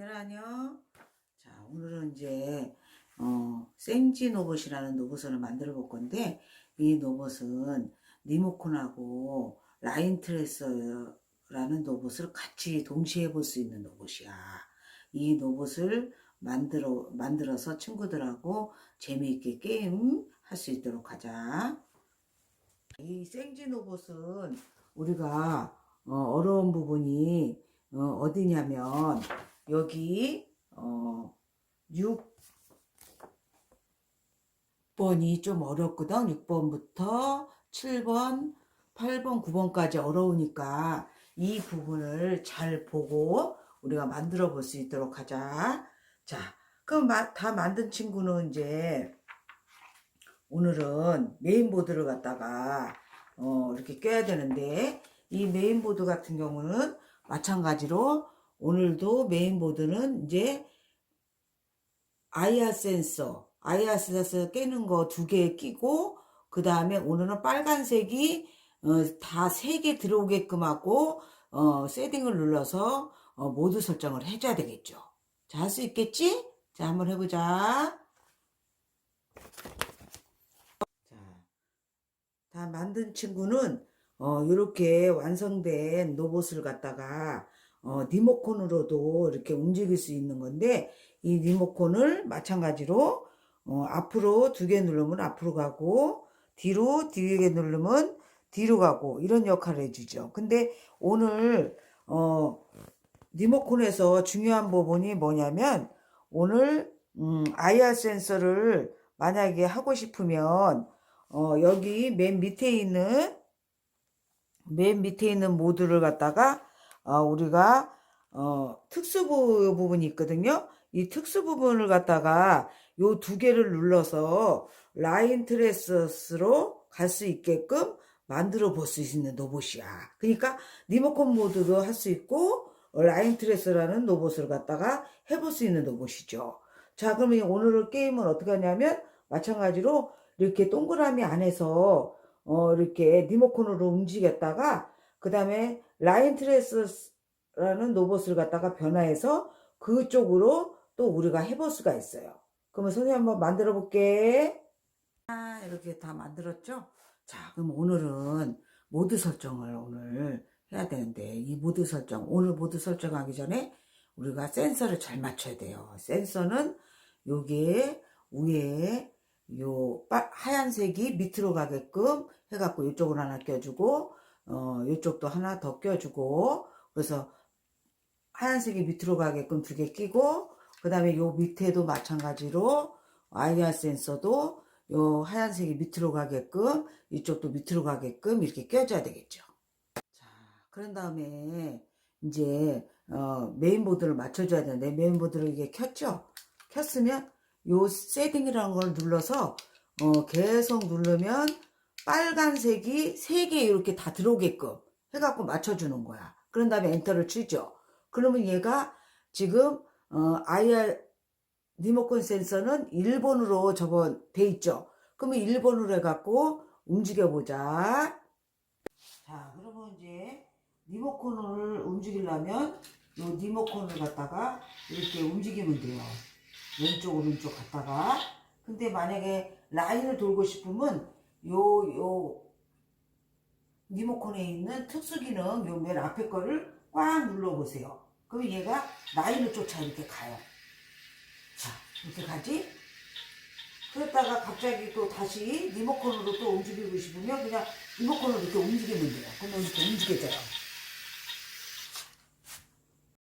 안녕. 자, 오늘은 이제 어, 생지 로봇이라는 로봇을 만들어 볼 건데 이 로봇은 리모컨하고 라인 트레이서라는 로봇을 같이 동시에 볼 수 있는 로봇이야. 이 로봇을 만들어 만들어서 친구들하고 재미있게 게임 할 수 있도록 하자. 이 생지 로봇은 우리가 어, 려운 부분이 어, 디냐면 여기 어 6번이 좀 어렵거든. 6번부터 7번, 8번, 9번까지 어려우니까 이 부분을 잘 보고 우리가 만들어 볼 수 있도록 하자. 자, 그럼 마- 다 만든 친구는 이제 오늘은 메인보드를 갖다가 어, 이렇게 껴야 되는데 이 메인보드 같은 경우는 마찬가지로 오늘도 메인보드는 이제 아이아 센서, 아이아 센서 깨는 거 두 개 끼고 그 다음에 오늘은 빨간색이 어, 다 세 개 들어오게끔 하고 어, 세팅을 눌러서 어, 모드 설정을 해줘야 되겠죠. 자, 할 수 있겠지? 자, 한번 해보자. 자, 다 만든 친구는 어, 이렇게 완성된 로봇을 갖다가 어, 리모컨으로도 이렇게 움직일 수 있는 건데 이 리모컨을 마찬가지로 어, 앞으로 두 개 누르면 앞으로 가고 뒤로 뒤에 누르면 뒤로 가고 이런 역할을 해주죠. 근데 오늘 어, 리모컨에서 중요한 부분이 뭐냐면 오늘 음, IR 센서를 만약에 하고 싶으면 어, 여기 맨 밑에 있는 맨 밑에 있는 모드를 갖다가 어, 우리가 어, 특수부 부분이 있거든요. 이 특수 부분을 갖다가 요 두 개를 눌러서 라인 트레스로 갈 수 있게끔 만들어 볼 수 있는 로봇이야. 그러니까 리모컨 모드도 할수 있고 어, 라인 트레스라는 로봇을 갖다가 해볼 수 있는 로봇이죠. 자, 그러면 오늘 게임은 어떻게 하냐면 마찬가지로 이렇게 동그라미 안에서 어, 이렇게 리모컨으로 움직였다가 그 다음에 라인 트레스라는 로봇을 갖다가 변화해서 그쪽으로 또 우리가 해볼 수가 있어요. 그러면 선생님 한번 만들어 볼게. 아, 이렇게 다 만들었죠? 자, 그럼 오늘은 모드 설정을 오늘 해야 되는데 이 모드 설정, 오늘 모드 설정하기 전에 우리가 센서를 잘 맞춰야 돼요. 센서는 여기에 위에 요 빠- 하얀색이 밑으로 가게끔 해갖고 이쪽을 하나 껴주고 어 이쪽도 하나 더 껴주고 그래서 하얀색이 밑으로 가게끔 두 개 끼고 그 다음에 요 밑에도 마찬가지로 IR 센서도 요 하얀색이 밑으로 가게끔 이쪽도 밑으로 가게끔 이렇게 껴줘야 되겠죠. 자, 그런 다음에 이제 어, 메인보드를 맞춰줘야 되는데 메인보드를 이게 켰죠? 켰으면 요 세팅이라는 걸 눌러서 어, 계속 누르면 빨간색이 세개 이렇게 다 들어오게끔 해갖고 맞춰주는 거야. 그런 다음에 엔터를 치죠. 그러면 얘가 지금 어, IR 리모컨 센서는 1번으로 저거 돼 있죠. 그러면 1번으로 해갖고 움직여보자. 자, 그러면 이제 리모컨을 움직이려면 요 리모컨을 갖다가 이렇게 움직이면 돼요. 왼쪽 오른쪽 갔다가 근데 만약에 라인을 돌고 싶으면 요 요 리모컨에 있는 특수 기능 요 맨 앞에 거를 꽉 눌러 보세요. 그럼 얘가 라인을 쫓아 이렇게 가요. 자 이렇게 가지? 그랬다가 갑자기 또 다시 리모컨으로 또 움직이고 싶으면 그냥 리모컨으로 이렇게 움직이면 돼요. 그러면 이렇게 움직여져요.